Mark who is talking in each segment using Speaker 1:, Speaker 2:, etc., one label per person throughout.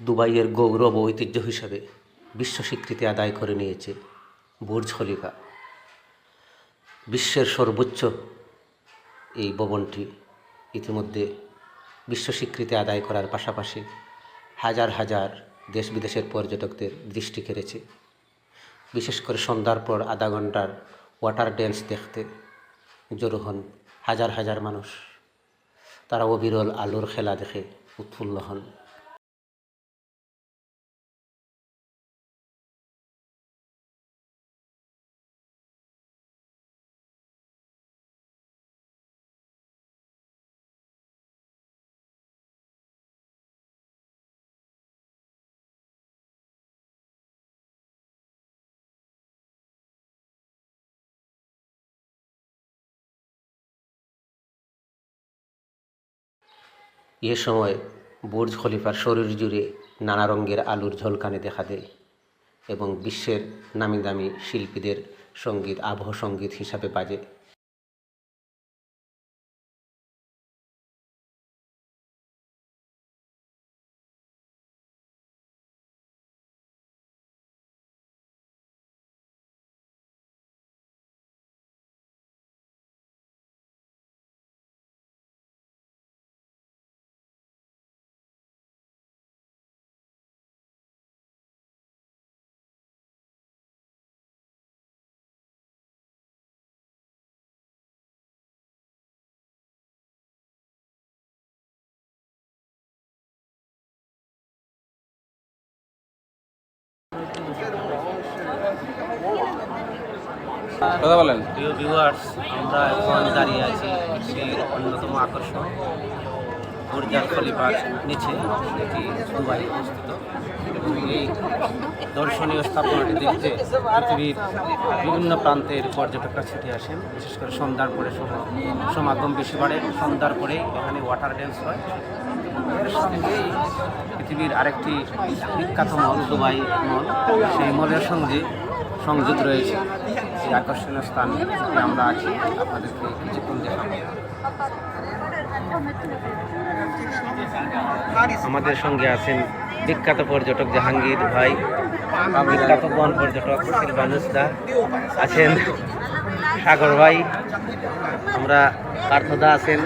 Speaker 1: দুবাইয়ের গৌরব ঐতিহ্য হিসাবে বিশ্ব স্বীকৃতি আদায় করে নিয়েছে বুর্জ খলিফা। বিশ্বের সর্বোচ্চ এই ভবনটি ইতিমধ্যে বিশ্ব স্বীকৃতি আদায় করার পাশাপাশি হাজার হাজার দেশ বিদেশের পর্যটকদের দৃষ্টি কেড়েছে। বিশেষ করে সন্ধ্যার পর আধা ঘণ্টার ওয়াটার ড্যান্স দেখতে জড়ো হন হাজার হাজার মানুষ। তারা অবিরল আলোর খেলা দেখে উৎফুল্ল হন। এ সময় বুর্জ খলিফার শরীর জুড়ে নানা রঙের আলুর ঝলকানি দেখা দেয় এবং বিশ্বের নামি দামি শিল্পীদের সংগীত, আবহ সংগীত হিসাবে বাজে।
Speaker 2: কথা বলেন।
Speaker 1: প্রিয় ভিউয়ার্স আমরা এখন দাঁড়িয়ে আছি সেই অন্যতম আকর্ষণ বুর্জাল খলিফার নিচে এটি দুবাই অবস্থিত। এবং এই দর্শনীয় স্থাপনাটি দেখতে পৃথিবীর বিভিন্ন প্রান্তের পর্যটকরা ছুটে আসেন। বিশেষ করে সন্ধ্যার পরে সম- সমাগম বেশি বাড়ে। সন্ধ্যার পরে এখানে ওয়াটার ড্যান্স হয়। পৃথিবীর আরেকটি বিখ্যাত মল, দুবাই মল। সেই মলের সঙ্গে সংযোগ রয়েছে। এই আকর্ষণীয় স্থান আমরা আছি। আপনাদেরকে কিছুক্ষণ দেখাবো। আমাদের সঙ্গে আছেন বিখ্যাত পর্যটক জাহাঙ্গীর ভাই, বিখ্যাত বন পর্যটক শিলবানুসদা আছেন সাগর ভাই, আমরা পার্থদা আছেন,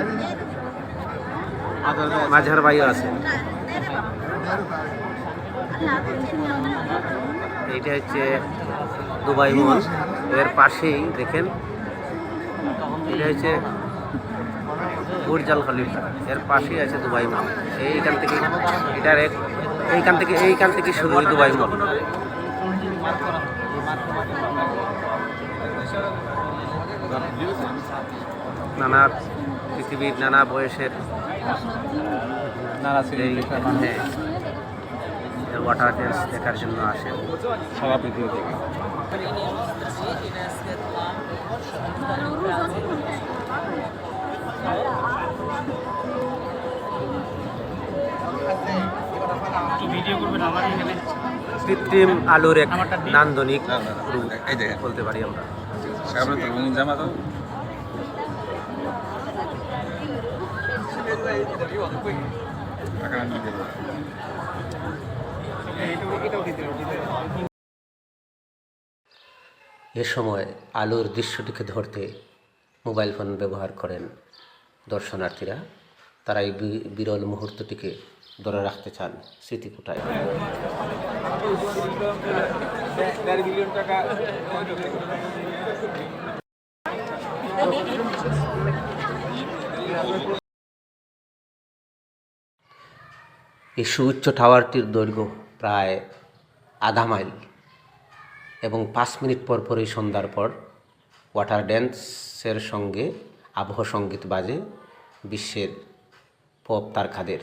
Speaker 1: মাঝার ভাইও আছেন। এইটা হচ্ছে দুবাই মল। এর পাশেই দেখেন এটা হচ্ছে বুর্জাল খলিফা। এর পাশেই আছে দুবাই মল। এইখান থেকে এটার এক এইখান থেকে এইখান থেকে শুরু হয় দুবাই মল। নানা পৃথিবীর নানা বয়সের
Speaker 2: নানা
Speaker 1: হ্যাঁ, ওয়াটার ড্যান্স দেখার জন্য আসে।
Speaker 2: সারা পৃথিবী থেকে।
Speaker 1: কৃত্রিম আলুর এক নান্দনিক রূপ। বলতে পারি আমরা।
Speaker 2: জামা তো। টাকা।
Speaker 1: এ সময় আলোর দৃশ্যটিকে ধরতে মোবাইল ফোন ব্যবহার করেন দর্শনার্থীরা। তারা এই বিরল মুহূর্তটিকে ধরে রাখতে চান স্মৃতিকুটায় এই সুউচ্চ টাওয়ারটির দৈর্ঘ্য প্রায় আধা মাইল এবং পাঁচ মিনিট পর পরই সন্ধ্যার পর ওয়াটার ড্যান্সের সঙ্গে আবহ সংগীত বাজে বিশ্বের পপ তারকাদের।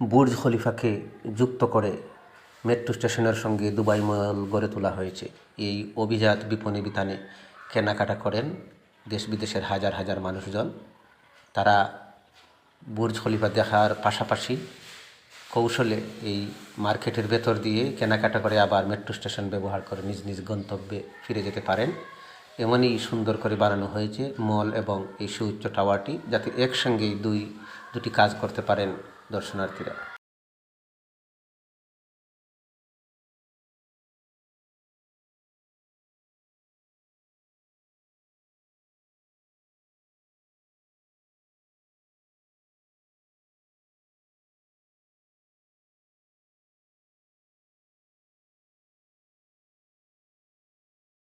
Speaker 1: বুর্জ খলিফাকে যুক্ত করে মেট্রো স্টেশনের সঙ্গে দুবাই মল গড়ে তোলা হয়েছে। এই অভিজাত বিপণী বিতানে কেনাকাটা করেন দেশ বিদেশের হাজার হাজার মানুষজন। তারা বুর্জ খলিফা দেখার পাশাপাশি কৌশলে এই মার্কেটের ভেতর দিয়ে কেনাকাটা করে আবার মেট্রো স্টেশন ব্যবহার করে নিজ নিজ গন্তব্যে ফিরে যেতে পারেন। এমনই সুন্দর করে বানানো হয়েছে মল এবং এই সুউচ্চ টাওয়ারটি যাতে একসঙ্গেই দুই, দুটি কাজ করতে পারেন দর্শনার্থীরা।